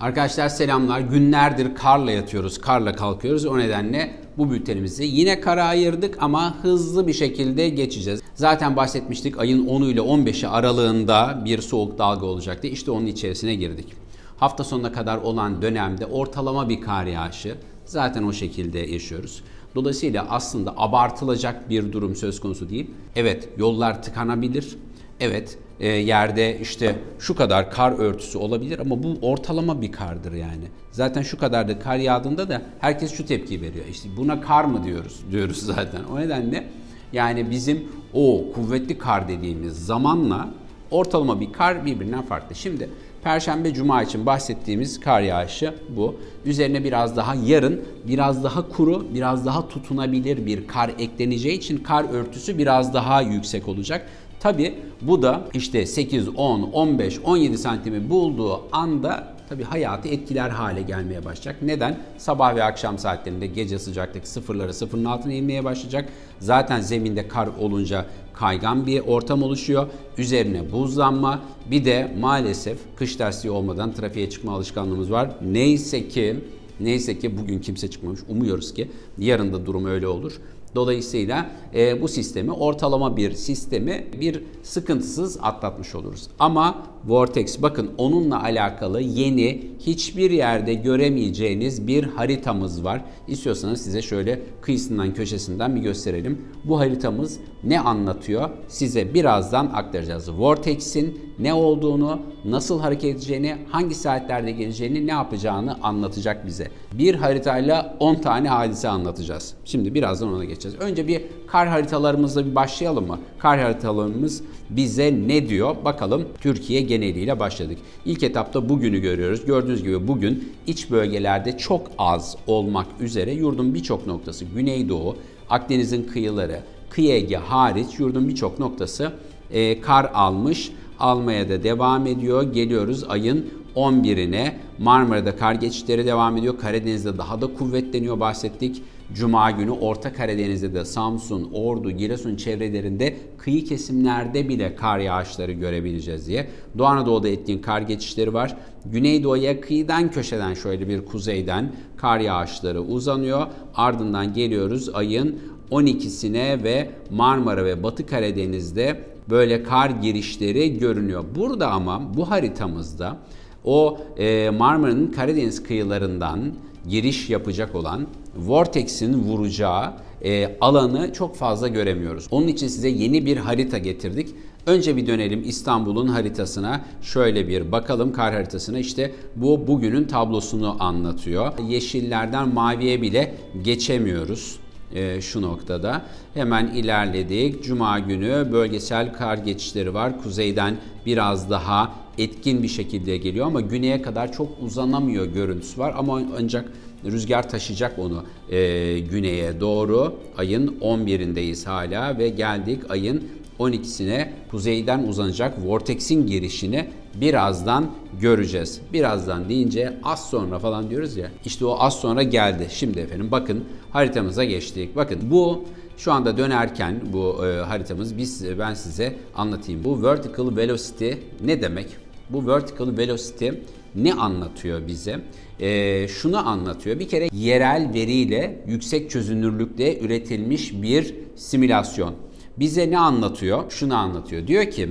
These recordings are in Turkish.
Arkadaşlar selamlar. Günlerdir karla yatıyoruz, karla kalkıyoruz. O nedenle bu bültenimizi yine kara ayırdık ama hızlı bir şekilde geçeceğiz. Zaten bahsetmiştik ayın 10'u ile 15'i aralığında bir soğuk dalga olacaktı. İşte onun içerisine girdik. Hafta sonuna kadar olan dönemde ortalama bir kar yağışı zaten o şekilde yaşıyoruz. Dolayısıyla aslında abartılacak bir durum söz konusu değil. Evet yollar tıkanabilir. Evet yerde işte şu kadar kar örtüsü olabilir ama bu ortalama bir kardır yani. Zaten şu kadar da kar yağdığında da herkes şu tepki veriyor. İşte buna kar mı diyoruz diyoruz zaten. O nedenle yani bizim o kuvvetli kar dediğimiz zamanla ortalama bir kar birbirinden farklı. Şimdi Perşembe Cuma için bahsettiğimiz kar yağışı bu. Üzerine biraz daha yarın biraz daha kuru, biraz daha tutunabilir bir kar ekleneceği için kar örtüsü biraz daha yüksek olacak. Tabi bu da işte 8, 10, 15, 17 santimi bulduğu anda tabi hayatı etkiler hale gelmeye başlayacak. Neden? Sabah ve akşam saatlerinde gece sıcaklık sıfırları sıfırın altına inmeye başlayacak. Zaten zeminde kar olunca kaygan bir ortam oluşuyor. Üzerine buzlanma bir de maalesef kış lastiği olmadan trafiğe çıkma alışkanlığımız var. Neyse ki neyse ki bugün kimse çıkmamış. Umuyoruz ki yarın da durum öyle olur. Dolayısıyla e, bu sistemi ortalama bir sistemi bir sıkıntısız atlatmış oluruz. Ama Vortex bakın onunla alakalı yeni hiçbir yerde göremeyeceğiniz bir haritamız var. İstiyorsanız size şöyle kıyısından köşesinden bir gösterelim. Bu haritamız ne anlatıyor? Size birazdan aktaracağız. Vortex'in ne olduğunu, nasıl hareket edeceğini, hangi saatlerde geleceğini, ne yapacağını anlatacak bize. Bir haritayla 10 tane hadise anlatacağız. Şimdi birazdan ona geçeceğiz. Önce bir kar haritalarımızla bir başlayalım mı? Kar haritalarımız bize ne diyor? Bakalım Türkiye geneliyle başladık. İlk etapta bugünü görüyoruz. Gördüğünüz gibi bugün iç bölgelerde çok az olmak üzere yurdun birçok noktası Güneydoğu, Akdeniz'in kıyıları, kıyı Ege hariç yurdun birçok noktası e, kar almış. Almaya da devam ediyor. Geliyoruz ayın 11'ine. Marmara'da kar geçişleri devam ediyor. Karadeniz'de daha da kuvvetleniyor bahsettik. Cuma günü Orta Karadeniz'de de Samsun, Ordu, Giresun çevrelerinde kıyı kesimlerde bile kar yağışları görebileceğiz diye. Doğu Anadolu'da etkin kar geçişleri var. Güneydoğuya kıyıdan köşeden şöyle bir kuzeyden kar yağışları uzanıyor. Ardından geliyoruz ayın 12'sine ve Marmara ve Batı Karadeniz'de böyle kar girişleri görünüyor. Burada ama bu haritamızda o e, Marmara'nın Karadeniz kıyılarından giriş yapacak olan Vortex'in vuracağı e, alanı çok fazla göremiyoruz. Onun için size yeni bir harita getirdik. Önce bir dönelim İstanbul'un haritasına. Şöyle bir bakalım kar haritasına. İşte bu bugünün tablosunu anlatıyor. Yeşillerden maviye bile geçemiyoruz e, şu noktada. Hemen ilerledik. Cuma günü bölgesel kar geçişleri var. Kuzeyden biraz daha etkin bir şekilde geliyor ama güneye kadar çok uzanamıyor görüntüsü var. Ama ancak rüzgar taşıyacak onu e, güneye doğru. Ayın 11'indeyiz hala ve geldik ayın 12'sine kuzeyden uzanacak Vortex'in girişini birazdan göreceğiz. Birazdan deyince az sonra falan diyoruz ya. İşte o az sonra geldi. Şimdi efendim bakın haritamıza geçtik. Bakın bu şu anda dönerken bu e, haritamız biz ben size anlatayım. Bu vertical velocity ne demek? Bu vertical velocity ne anlatıyor bize? Ee, şunu anlatıyor. Bir kere yerel veriyle yüksek çözünürlükte üretilmiş bir simülasyon. Bize ne anlatıyor? Şunu anlatıyor. Diyor ki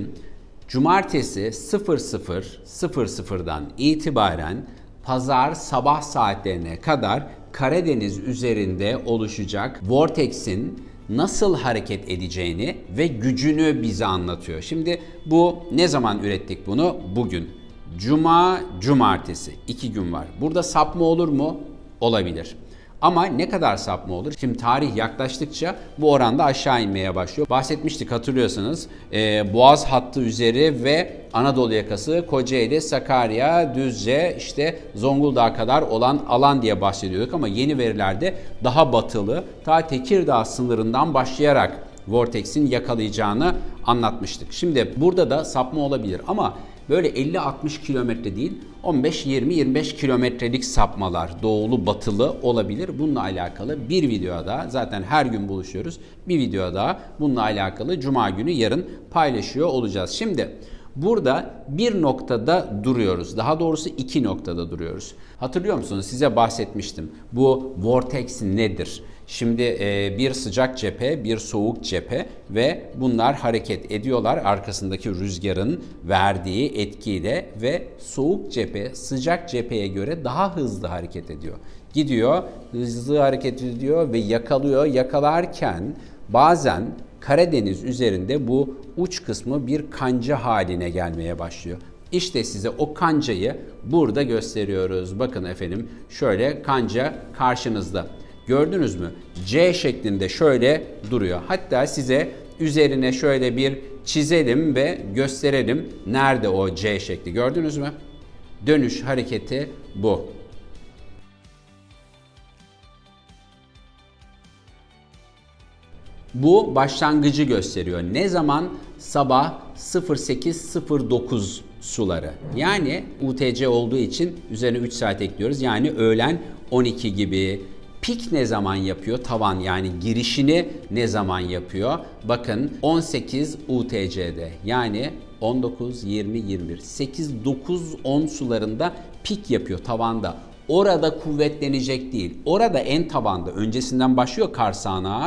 cumartesi 00.00'dan itibaren pazar sabah saatlerine kadar Karadeniz üzerinde oluşacak vortex'in nasıl hareket edeceğini ve gücünü bize anlatıyor. Şimdi bu ne zaman ürettik bunu? Bugün. Cuma, cumartesi. iki gün var. Burada sapma olur mu? Olabilir. Ama ne kadar sapma olur? Şimdi tarih yaklaştıkça bu oranda aşağı inmeye başlıyor. Bahsetmiştik hatırlıyorsanız e, Boğaz hattı üzeri ve Anadolu yakası Kocaeli, Sakarya, Düzce, işte Zonguldak kadar olan alan diye bahsediyorduk ama yeni verilerde daha batılı, ta Tekirdağ sınırından başlayarak Vortex'in yakalayacağını anlatmıştık. Şimdi burada da sapma olabilir ama böyle 50-60 kilometre değil 15-20-25 kilometrelik sapmalar doğulu batılı olabilir. Bununla alakalı bir video daha zaten her gün buluşuyoruz. Bir video daha bununla alakalı cuma günü yarın paylaşıyor olacağız. Şimdi Burada bir noktada duruyoruz. Daha doğrusu iki noktada duruyoruz. Hatırlıyor musunuz? Size bahsetmiştim. Bu vortex nedir? Şimdi e, bir sıcak cephe, bir soğuk cephe ve bunlar hareket ediyorlar arkasındaki rüzgarın verdiği etkiyle ve soğuk cephe sıcak cepheye göre daha hızlı hareket ediyor. Gidiyor, hızlı hareket ediyor ve yakalıyor. Yakalarken bazen Karadeniz üzerinde bu uç kısmı bir kanca haline gelmeye başlıyor. İşte size o kancayı burada gösteriyoruz. Bakın efendim şöyle kanca karşınızda. Gördünüz mü? C şeklinde şöyle duruyor. Hatta size üzerine şöyle bir çizelim ve gösterelim. Nerede o C şekli gördünüz mü? Dönüş hareketi bu. Bu başlangıcı gösteriyor. Ne zaman? Sabah 08.09 suları. Yani UTC olduğu için üzerine 3 saat ekliyoruz. Yani öğlen 12 gibi. Pik ne zaman yapıyor? Tavan yani girişini ne zaman yapıyor? Bakın 18 UTC'de yani 19, 20, 21, 8, 9, 10 sularında pik yapıyor tavanda. Orada kuvvetlenecek değil. Orada en tabanda öncesinden başlıyor kar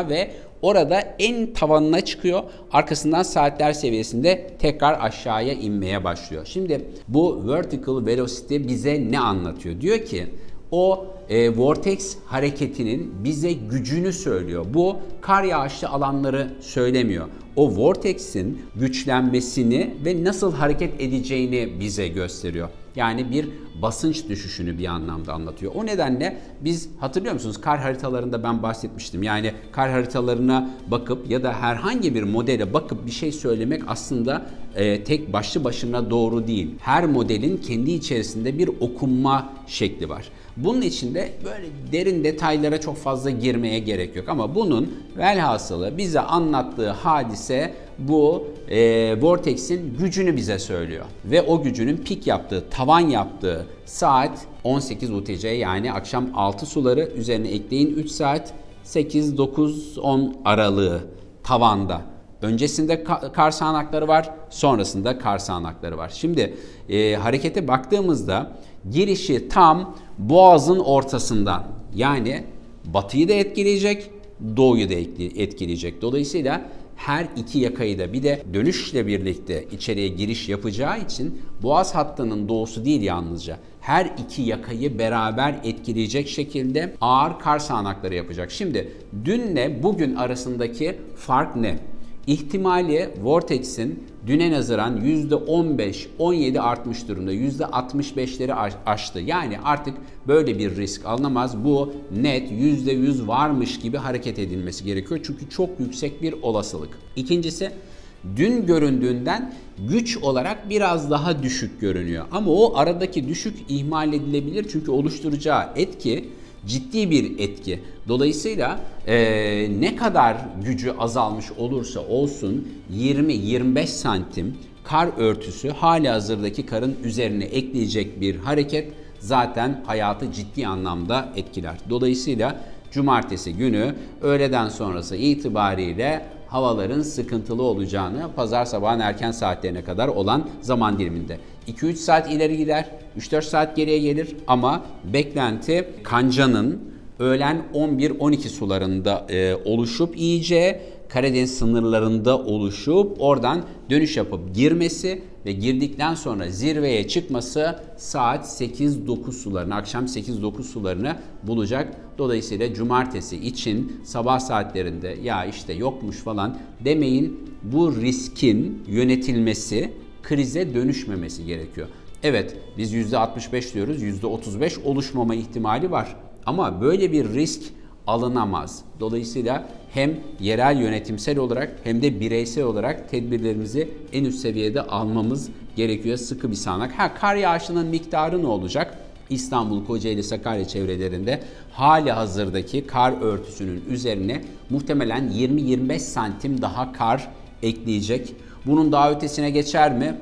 ve orada en tavanına çıkıyor. Arkasından saatler seviyesinde tekrar aşağıya inmeye başlıyor. Şimdi bu vertical velocity bize ne anlatıyor? Diyor ki o e, vortex hareketinin bize gücünü söylüyor. Bu kar yağışlı alanları söylemiyor. O vortex'in güçlenmesini ve nasıl hareket edeceğini bize gösteriyor. Yani bir basınç düşüşünü bir anlamda anlatıyor. O nedenle biz hatırlıyor musunuz kar haritalarında ben bahsetmiştim. Yani kar haritalarına bakıp ya da herhangi bir modele bakıp bir şey söylemek aslında e, tek başlı başına doğru değil. Her modelin kendi içerisinde bir okunma şekli var. Bunun içinde böyle derin detaylara çok fazla girmeye gerek yok ama bunun velhasılı bize anlattığı hadise bu e, vortex'in gücünü bize söylüyor. Ve o gücünün pik yaptığı, tavan yaptığı saat 18 UTC yani akşam 6 suları üzerine ekleyin 3 saat 8, 9, 10 aralığı tavanda. Öncesinde kar sağanakları var, sonrasında kar sağanakları var. Şimdi e, harekete baktığımızda girişi tam boğazın ortasından yani batıyı da etkileyecek, doğuyu da etkileyecek. Dolayısıyla her iki yakayı da bir de dönüşle birlikte içeriye giriş yapacağı için boğaz hattının doğusu değil yalnızca her iki yakayı beraber etkileyecek şekilde ağır kar sağanakları yapacak. Şimdi dünle bugün arasındaki fark ne? İhtimali Vortex'in düne nazaran %15-17 artmış durumda. %65'leri aştı. Yani artık böyle bir risk alınamaz. Bu net %100 varmış gibi hareket edilmesi gerekiyor. Çünkü çok yüksek bir olasılık. İkincisi dün göründüğünden güç olarak biraz daha düşük görünüyor. Ama o aradaki düşük ihmal edilebilir çünkü oluşturacağı etki ciddi bir etki. Dolayısıyla e, ne kadar gücü azalmış olursa olsun 20-25 santim kar örtüsü hali hazırdaki karın üzerine ekleyecek bir hareket zaten hayatı ciddi anlamda etkiler. Dolayısıyla cumartesi günü öğleden sonrası itibariyle havaların sıkıntılı olacağını pazar sabahın erken saatlerine kadar olan zaman diliminde. 2-3 saat ileri gider, 3-4 saat geriye gelir ama beklenti kancanın öğlen 11-12 sularında e, oluşup iyice Karadeniz sınırlarında oluşup oradan dönüş yapıp girmesi ve girdikten sonra zirveye çıkması saat 8-9 sularını, akşam 8-9 sularını bulacak. Dolayısıyla cumartesi için sabah saatlerinde ya işte yokmuş falan demeyin. Bu riskin yönetilmesi krize dönüşmemesi gerekiyor. Evet biz %65 diyoruz, %35 oluşmama ihtimali var. Ama böyle bir risk alınamaz. Dolayısıyla hem yerel yönetimsel olarak hem de bireysel olarak tedbirlerimizi en üst seviyede almamız gerekiyor. Sıkı bir sağanak. Ha kar yağışının miktarı ne olacak? İstanbul, Kocaeli, Sakarya çevrelerinde hali hazırdaki kar örtüsünün üzerine muhtemelen 20-25 santim daha kar ekleyecek. Bunun daha ötesine geçer mi?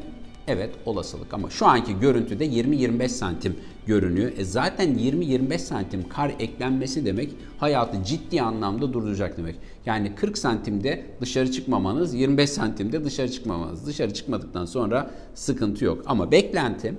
Evet olasılık ama şu anki görüntüde 20-25 santim görünüyor. E zaten 20-25 santim kar eklenmesi demek hayatı ciddi anlamda durduracak demek. Yani 40 santimde dışarı çıkmamanız, 25 santimde dışarı çıkmamanız. Dışarı çıkmadıktan sonra sıkıntı yok. Ama beklenti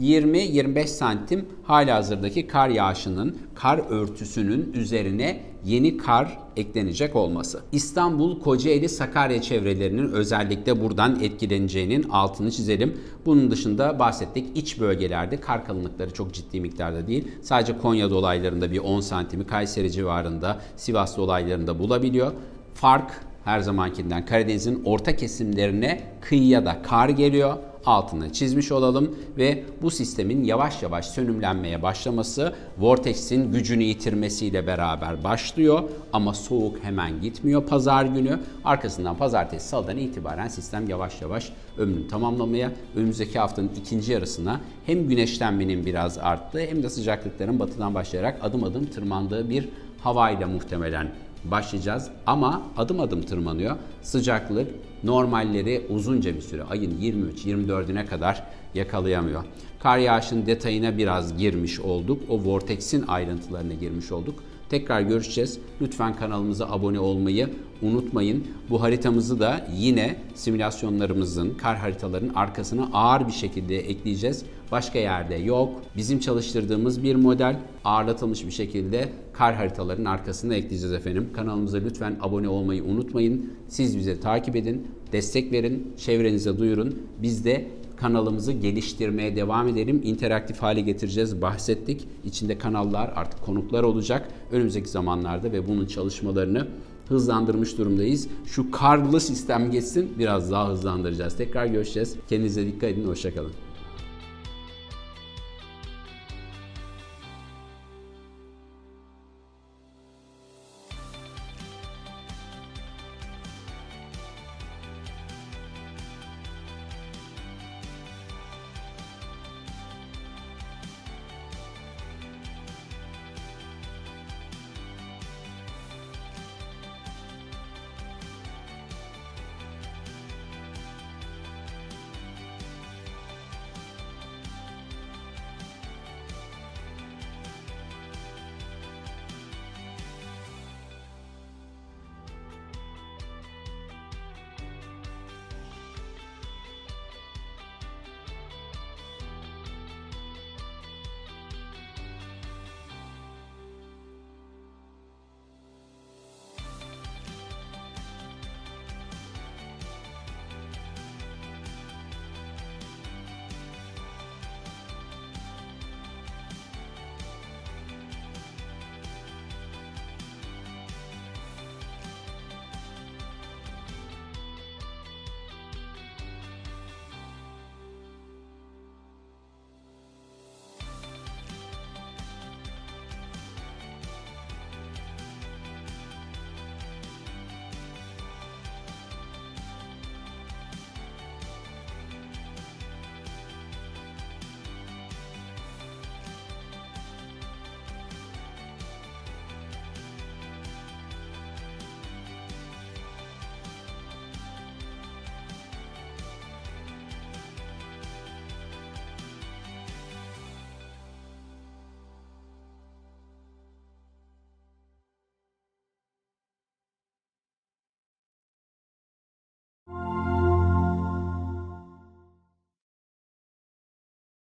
20-25 santim halihazırdaki kar yağışının, kar örtüsünün üzerine yeni kar eklenecek olması. İstanbul, Kocaeli, Sakarya çevrelerinin özellikle buradan etkileneceğinin altını çizelim. Bunun dışında bahsettik iç bölgelerde kar kalınlıkları çok ciddi miktarda değil. Sadece Konya dolaylarında bir 10 santimi, Kayseri civarında, Sivas dolaylarında bulabiliyor. Fark her zamankinden Karadeniz'in orta kesimlerine kıyıya da kar geliyor altını çizmiş olalım ve bu sistemin yavaş yavaş sönümlenmeye başlaması Vortex'in gücünü yitirmesiyle beraber başlıyor ama soğuk hemen gitmiyor pazar günü. Arkasından pazartesi salıdan itibaren sistem yavaş yavaş ömrünü tamamlamaya önümüzdeki haftanın ikinci yarısına hem güneşlenmenin biraz arttığı hem de sıcaklıkların batıdan başlayarak adım adım tırmandığı bir havayla muhtemelen başlayacağız ama adım adım tırmanıyor. Sıcaklık normalleri uzunca bir süre ayın 23-24'üne kadar yakalayamıyor. Kar yağışının detayına biraz girmiş olduk. O vortex'in ayrıntılarına girmiş olduk. Tekrar görüşeceğiz. Lütfen kanalımıza abone olmayı unutmayın. Bu haritamızı da yine simülasyonlarımızın, kar haritalarının arkasına ağır bir şekilde ekleyeceğiz. Başka yerde yok. Bizim çalıştırdığımız bir model ağırlatılmış bir şekilde kar haritalarının arkasına ekleyeceğiz efendim. Kanalımıza lütfen abone olmayı unutmayın. Siz bize takip edin, destek verin, çevrenize duyurun. Biz de kanalımızı geliştirmeye devam edelim. İnteraktif hale getireceğiz. Bahsettik. İçinde kanallar, artık konuklar olacak. Önümüzdeki zamanlarda ve bunun çalışmalarını hızlandırmış durumdayız. Şu karlı sistem geçsin biraz daha hızlandıracağız. Tekrar görüşeceğiz. Kendinize dikkat edin. Hoşçakalın.